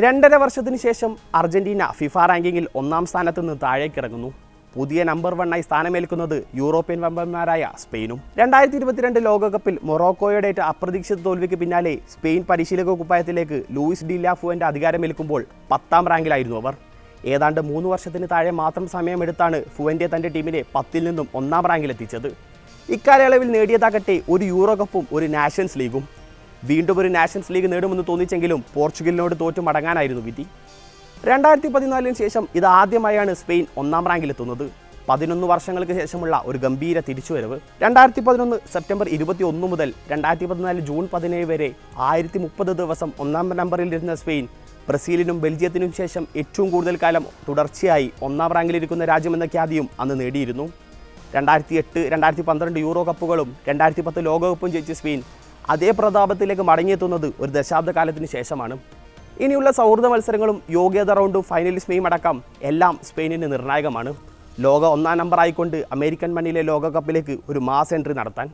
രണ്ടര വർഷത്തിന് ശേഷം അർജന്റീന ഫിഫ റാങ്കിങ്ങിൽ ഒന്നാം സ്ഥാനത്ത് നിന്ന് താഴേക്കിറങ്ങുന്നു. പുതിയ നമ്പർ വണ്ണായി സ്ഥാനമേൽക്കുന്നത് യൂറോപ്യൻ വമ്പന്മാരായ സ്പെയിനും. രണ്ടായിരത്തി ഇരുപത്തിരണ്ട് ലോകകപ്പിൽ മൊറോക്കോയുടേറ്റ അപ്രതീക്ഷിത തോൽവിക്ക് പിന്നാലെ സ്പെയിൻ പരിശീലക കുപ്പായത്തിലേക്ക് ലൂയിസ് ഡിലാഫുവിന്റെ അധികാരമേൽക്കുമ്പോൾ പത്താം റാങ്കിലായിരുന്നു അവർ. ഏതാണ്ട് മൂന്ന് വർഷത്തിന് താഴെ മാത്രം സമയമെടുത്താണ് ഫുവന്റെ തന്റെ ടീമിനെ പത്തിൽ നിന്നും ഒന്നാം റാങ്കിലെത്തിച്ചത്. ഇക്കാലയളവിൽ നേടിയതാകട്ടെ ഒരു യൂറോ കപ്പും ഒരു നാഷൻസ് ലീഗും. വീണ്ടും ഒരു നാഷൻസ് ലീഗ് നേടുമെന്ന് തോന്നിച്ചെങ്കിലും പോർച്ചുഗലിനോട് തോറ്റു മടങ്ങാനായിരുന്നു വിധി. രണ്ടായിരത്തി പതിനാലിന് ശേഷം ഇത് ആദ്യമായാണ് സ്പെയിൻ ഒന്നാം റാങ്കിലെത്തുന്നത്. പതിനൊന്ന് വർഷങ്ങൾക്ക് ശേഷമുള്ള ഒരു ഗംഭീര തിരിച്ചുവരവ്. രണ്ടായിരത്തി പതിനൊന്ന് സെപ്റ്റംബർ ഇരുപത്തി ഒന്ന് മുതൽ രണ്ടായിരത്തി പതിനാല് ജൂൺ പതിനേഴ് വരെ ആയിരത്തി മുപ്പത് ദിവസം ഒന്നാം നമ്പറിൽ ഇരുന്ന സ്പെയിൻ ബ്രസീലിനും ബെൽജിയത്തിനും ശേഷം ഏറ്റവും കൂടുതൽ കാലം തുടർച്ചയായി ഒന്നാം റാങ്കിലിരിക്കുന്ന രാജ്യമെന്ന ഖ്യാതിയും അന്ന് നേടിയിരുന്നു. രണ്ടായിരത്തി എട്ട് രണ്ടായിരത്തി പന്ത്രണ്ട് യൂറോ കപ്പുകളും രണ്ടായിരത്തി പത്ത് ലോകകപ്പും ജയിച്ച സ്പെയിൻ അതേ പ്രതാപത്തിലേക്ക് മടങ്ങിയെത്തുന്നത് ഒരു ദശാബ്ദ കാലത്തിന് ശേഷമാണ്. ഇനിയുള്ള സൗഹൃദ മത്സരങ്ങളും യോഗ്യത റൗണ്ടും ഫൈനലിസ്മയും അടക്കം എല്ലാം സ്പെയിനിന് നിർണായകമാണ്. ലോക ഒന്നാം നമ്പറായിക്കൊണ്ട് അമേരിക്കൻ മണ്ണിലെ ലോകകപ്പിലേക്ക് ഒരു മാസ് എൻട്രി നടത്താൻ